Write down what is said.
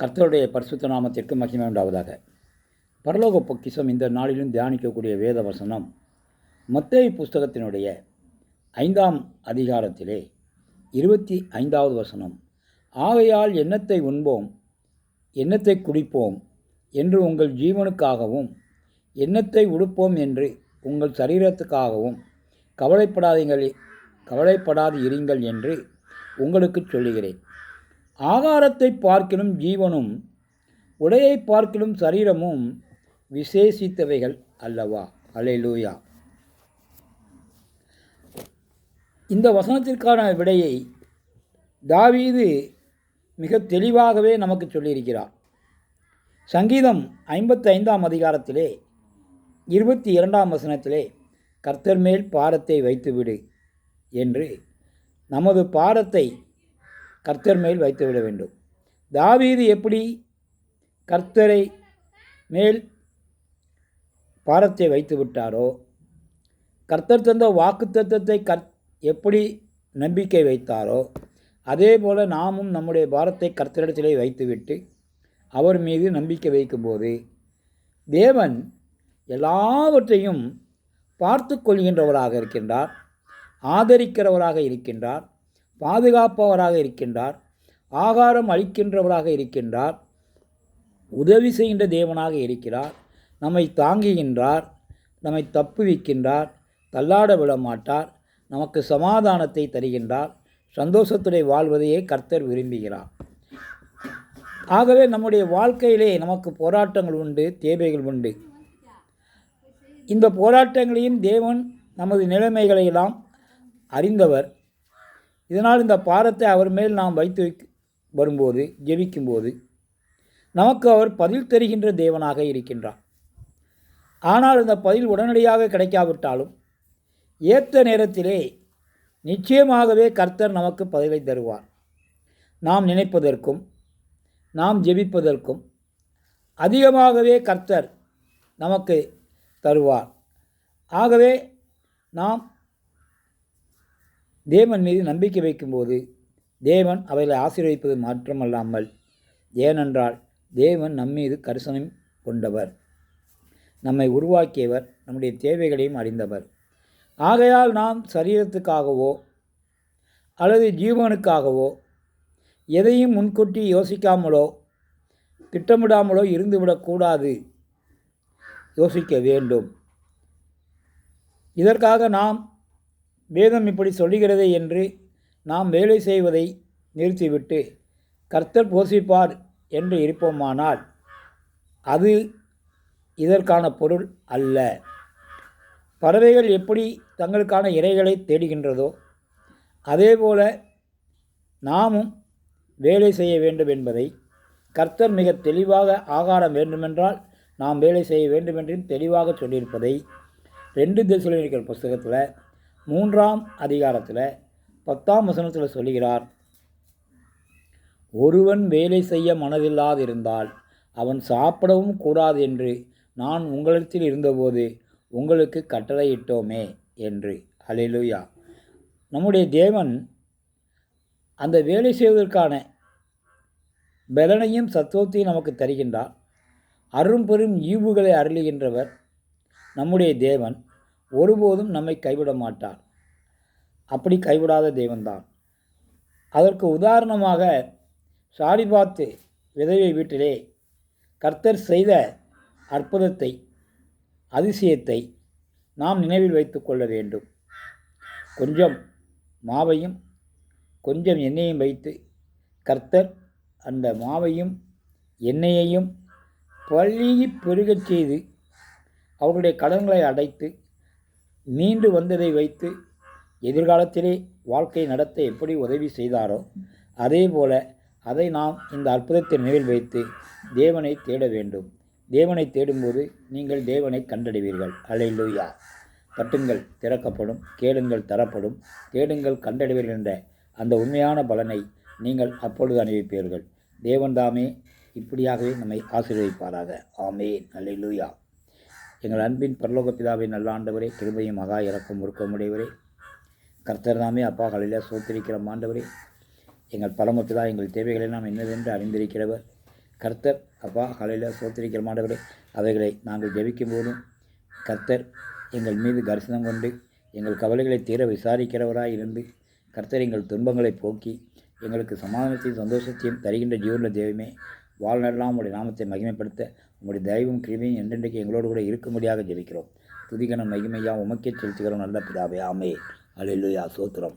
கர்த்தருடைய பரிசுத்த நாமத்திற்கு மகிமை உண்டாவதாக. பரலோக பொக்கிஷம் இந்த நாளிலும் தியானிக்கக்கூடிய வேத வசனம் மத்திய புஸ்தகத்தினுடைய ஐந்தாம் அதிகாரத்திலே இருபத்தி ஐந்தாவது வசனம். ஆகையால் எண்ணத்தை உண்போம் எண்ணத்தை குடிப்போம் என்று உங்கள் ஜீவனுக்காகவும் எண்ணத்தை உடுப்போம் என்று உங்கள் சரீரத்துக்காகவும் கவலைப்படாதீங்கள் கவலைப்படாது இருங்கள் என்று உங்களுக்கு சொல்லுகிறேன். ஆகாரத்தை பார்க்கிலும் ஜீவனும் உடையை பார்க்கிலும் சரீரமும் விசேஷித்தவைகள் அல்லவா? அல்லேலூயா. இந்த வசனத்திற்கான விடையை தாவீது மிக தெளிவாகவே நமக்கு சொல்லியிருக்கிறார். சங்கீதம் ஐம்பத்தி ஐந்தாம் அதிகாரத்திலே இருபத்தி இரண்டாம் வசனத்திலே கர்த்தர் மேல் பாரத்தை வைத்துவிடு என்று நமது பாரத்தை கர்த்தர் மேல் வைத்துவிட வேண்டும். தாவீது எப்படி கர்த்தரை மேல் பாரத்தை வைத்து விட்டாரோ கர்த்தர் தந்த வாக்குத்தத்தத்தை கர் எப்படி நம்பிக்கை வைத்தாரோ அதே போல் நாமும் நம்முடைய பாரத்தை கர்த்தரிடத்திலே வைத்துவிட்டு அவர் மீது நம்பிக்கை வைக்கும்போது தேவன் எல்லாவற்றையும் பார்த்து கொள்கின்றவராக இருக்கின்றார் ஆதரிக்கிறவராக இருக்கின்றார் பாதுகாப்பவராக இருக்கின்றார் ஆகாரம் அளிக்கின்றவராக இருக்கின்றார் உதவி செய்கின்ற தேவனாக இருக்கிறார் நம்மை தாங்குகின்றார் நம்மை தப்புவிக்கின்றார் தள்ளாட விட மாட்டார் நமக்கு சமாதானத்தை தருகின்றார் சந்தோஷத்துடைய வாழ்வதையே கர்த்தர் விரும்புகிறார். ஆகவே நம்முடைய வாழ்க்கையிலே நமக்கு போராட்டங்கள் உண்டு தேவைகள் உண்டு. இந்த போராட்டங்களையும் தேவன் நமது நிலைமைகளை எல்லாம் அறிந்தவர். இதனால் இந்த பாரத்தை அவர் மேல் நாம் வைத்து வரும்போது ஜெபிக்கும்போது நமக்கு அவர் பதில் தருகின்ற தேவனாக இருக்கின்றார். ஆனால் இந்த பதில் உடனடியாக கிடைக்காவிட்டாலும் ஏற்ற நேரத்திலே நிச்சயமாகவே கர்த்தர் நமக்கு பதிலை தருவார். நாம் நினைப்பதற்கும் நாம் ஜெபிப்பதற்கும் அதிகமாகவே கர்த்தர் நமக்கு தருவார். ஆகவே நாம் தேவன் மீது நம்பிக்கை வைக்கும்போது தேவன் அவைகளை ஆசீர்வதிப்பது மாற்றமல்லாமல் ஏனென்றால் தேவன் நம்மீது கரிசனம் கொண்டவர். நம்மை உருவாக்கியவர் நம்முடைய தேவைகளையும் அறிந்தவர். ஆகையால் நாம் சரீரத்துக்காகவோ அல்லது ஜீவனுக்காகவோ எதையும் முன்கூட்டி யோசிக்காமலோ திட்டமிடாமலோ இருந்துவிடக்கூடாது யோசிக்க வேண்டும். இதற்காக நாம் வேதம் இப்படி சொல்லுகிறதே என்று நாம் வேலை செய்வதை நிறுத்திவிட்டு கர்த்தர் போஷிப்பார் என்று இருப்போமானால் அது இதற்கான பொருள் அல்ல. பறவைகள் எப்படி தங்களுக்கான இறைகளை தேடுகின்றதோ அதேபோல நாமும் வேலை செய்ய வேண்டும் என்பதை கர்த்தர் மிக தெளிவாக ஆகாரம் வேண்டுமென்றால் நாம் வேலை செய்ய வேண்டும் என்று தெளிவாக சொல்லியிருப்பதை ரெண்டு திசையில் புஸ்தகத்தில் மூன்றாம் அதிகாரத்தில் பத்தாம் வசனத்தில் சொல்கிறார் ஒருவன் வேலை செய்ய மனதில்லாதிருந்தால் அவன் சாப்பிடவும் கூடாது என்று நான் உங்களிடத்தில் இருந்தபோது உங்களுக்கு கட்டளையிட்டோமே என்று. அலிலுயா நம்முடைய தேவன் அந்த வேலை செய்வதற்கான பலனையும் சத்துவத்தையும் நமக்கு தருகின்றார். அரும் பெரும் ஈவுகளை அருளுகின்றவர் நம்முடைய தேவன். ஒருபோதும் நம்மை கைவிட மாட்டார். அப்படி கைவிடாத தேவன்தான். அதற்கு உதாரணமாக சாரிபாத்து விதவை வீட்டிலே கர்த்தர் செய்த அற்புதத்தை அதிசயத்தை நாம் நினைவில் வைத்து கொள்ள வேண்டும். கொஞ்சம் மாவையும் கொஞ்சம் எண்ணெயும் வைத்து கர்த்தர் அந்த மாவையும் எண்ணெயையும் பள்ளியை பெருகச் செய்து அவர்களுடைய கடன்களை அடைத்து மீண்டு வந்ததை வைத்து எதிர்காலத்திலே வாழ்க்கை நடத்த எப்படி உதவி செய்தாரோ அதே போல அதை நாம் இந்த அற்புதத்தை நினைவில் வைத்து தேவனை தேட வேண்டும். தேவனை தேடும்போது நீங்கள் தேவனை கண்டடைவீர்கள். அல்லேலூயா. தட்டுங்கள் திறக்கப்படும் கேளுங்கள் தரப்படும் தேடுங்கள் கண்டடைவீர்கள் என்ற அந்த உண்மையான பலனை நீங்கள் அப்பொழுது அனுபவிப்பீர்கள். தேவன்தாமே இப்படியாகவே நம்மை ஆசீர்வதிப்பாராக. ஆமேன். அல்லேலூயா. எங்கள் அன்பின் பரலோக பிதாவை நல்லாண்டவரே கிருபையும் மகா இறக்கம் உருக்கமுடையவரே. கர்த்தர் தாமே அப்பா காலையில் சோத்திருக்கிற ஆண்டவரே. எங்கள் பரமபிதா எங்கள் தேவைகளை நாம் என்னவென்று அறிந்திருக்கிறவர். கர்த்தர் அப்பா கலையில் சோத்திருக்கிற மாண்டவரே அவைகளை நாங்கள் ஜெபிக்கும் போதும் கர்த்தர் எங்கள் மீது தரிசனம் கொண்டு எங்கள் கவலைகளை தீர விசாரிக்கிறவராக இருந்து கர்த்தர் எங்கள் துன்பங்களை போக்கி எங்களுக்கு சமாதானத்தையும் சந்தோஷத்தையும் தருகின்ற ஜீவன தெய்வமே வாழ்நாளெல்லாம் உங்களுடைய நாமத்தை மகிமைப்படுத்த உங்களுடைய தெய்வம் கிருமியும் என்றென்றைக்கு எங்களோடு கூட இருக்கும்படியாக ஜெபிக்கிறோம் துதிகன மகிமையாக உமக்கே செலுத்துகிறோம் நல்ல பிதாவே ஆமே அல்லேலூயா சோத்திரம்.